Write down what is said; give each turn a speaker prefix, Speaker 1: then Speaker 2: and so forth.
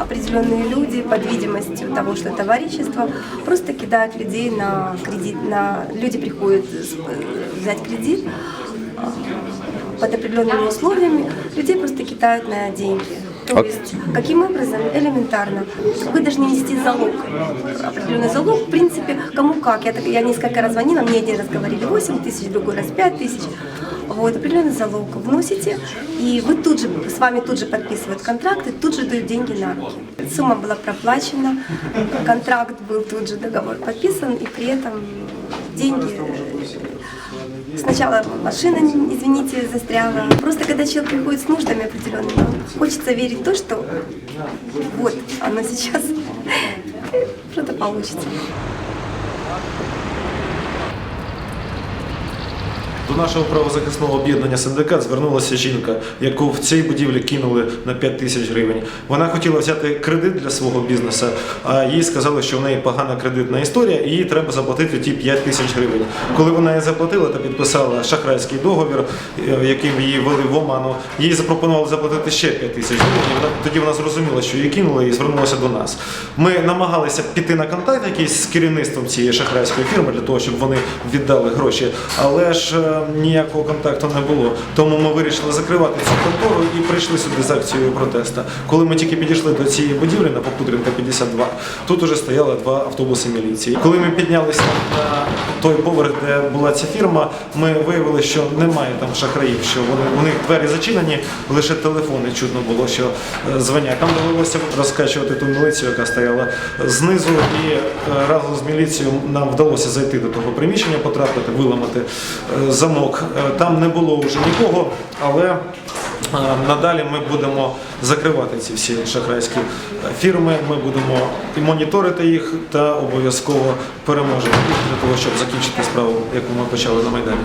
Speaker 1: определенные люди под видимостью того, что товарищество просто кидают людей на кредит, на люди приходят э, взять кредит а, под определенными условиями, людей просто кидают на деньги. То
Speaker 2: А-
Speaker 1: есть, каким образом? Элементарно. Вы должны нести залог. Определенный залог, в принципе, кому как. Я, так, я несколько раз звонила, мне один раз говорили 8 тысяч, другой раз 5 тысяч. Вот, определенный залог вносите, и вы тут же, с вами тут же подписывают контракт, и тут же дают деньги на руки. Сумма была проплачена, контракт был тут же, договор подписан, и при этом деньги Сначала машина, извините, застряла. Просто когда человек приходит с нуждами определенными, хочется верить в то, что вот оно сейчас что-то получится.
Speaker 3: До нашого правозахисного об'єднання синдикат звернулася жінка, яку в цій будівлі кинули на 5 тисяч гривень. Вона хотіла взяти кредит для свого бізнесу, а їй сказали, що в неї погана кредитна історія, і їй треба заплатити ті 5 тисяч гривень. Коли вона її заплатила та підписала шахрайський договір, е, яким її вели в оману, їй запропонували заплатити ще 5 тисяч гривень. Вона тоді вона зрозуміла, що її кинули і звернулася до нас. Ми намагалися піти на контакт якийсь з керівництвом цієї шахрайської фірми для того, щоб вони віддали гроші, але ж е, ніякого контакту не було. Тому ми вирішили закривати цю контору і прийшли сюди з акцією протесту. Коли ми тільки підійшли до цієї будівлі на Попудренка 52, тут уже стояло два автобуси міліції. Коли ми піднялися на той поверх, де була ця фірма, ми виявили, що немає там шахраїв, що вони у них двері зачинені, лише телефони чутно було, що е, дзвонять. Там довелося розкачувати ту міліцію, яка стояла знизу, і е, разом з міліцією нам вдалося зайти до того приміщення, потрапити, виламати е, замок. Е, Там не було вже нікого, але е, надалі ми будемо закривати ці всі шахрайські е, фірми. Ми будемо і моніторити їх та обов'язково переможемо для того, щоб закінчити справу, яку ми почали на майдані.